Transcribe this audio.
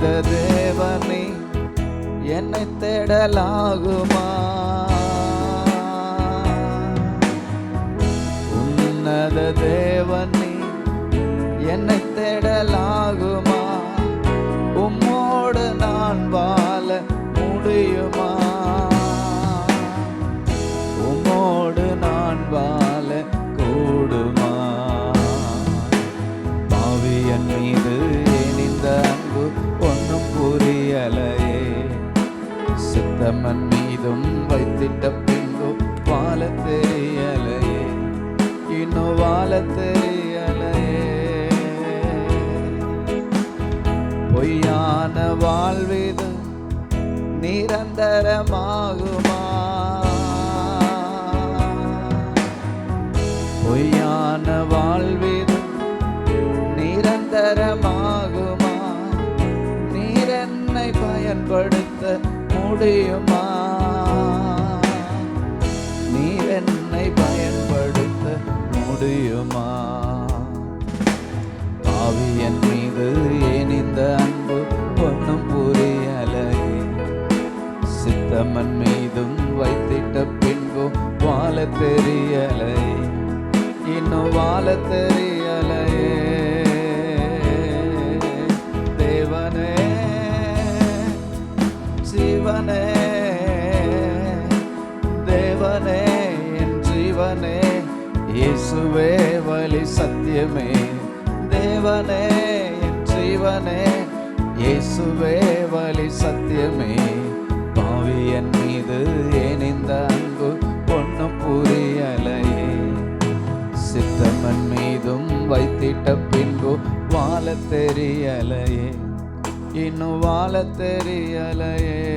தேடாத தேவனே என்னை தேடலாகுமா? உன்னத தேவனே என்னை தேடலாகுமா? உம்மோடு நான் வாழ முடியுமா? உம்மோடு நான் வாழ கூடுமா? பாவியன் மீது புரியலையே சித்தமன் மீதும் வைத்திட்ட பின்பு வாழ தெரியலையே இன்னும் வாழ தெரியலையே பொய்யான வாழ்விது நிரந்தரமாகுமா? பயன்படுத்த முடியுமா? நீர் என்னை பயன்படுத்த முடியுமா? பாவியன் மீது ஏன் இந்த அன்பு ஒன்றும் புரியலை சித்தமன் மீதும் வைத்திட்ட பின்பும் வாழ தெரியலை இன்னும் வாழ தெரிய ஜீவனே தேவனே என் ஜீவனே இயேசுவே வழி சத்தியமே. தேவனே என் ஜீவனே இயேசுவே வழி சத்தியமே. பாவியன் மீது ஏன் அன்பு ஒன்றும் புரியலையே? சித்தமன் மீதும் வைத்திட்ட பின்பு வாழ தெரியலையே. இன்னும் வாழ தெரியலையே.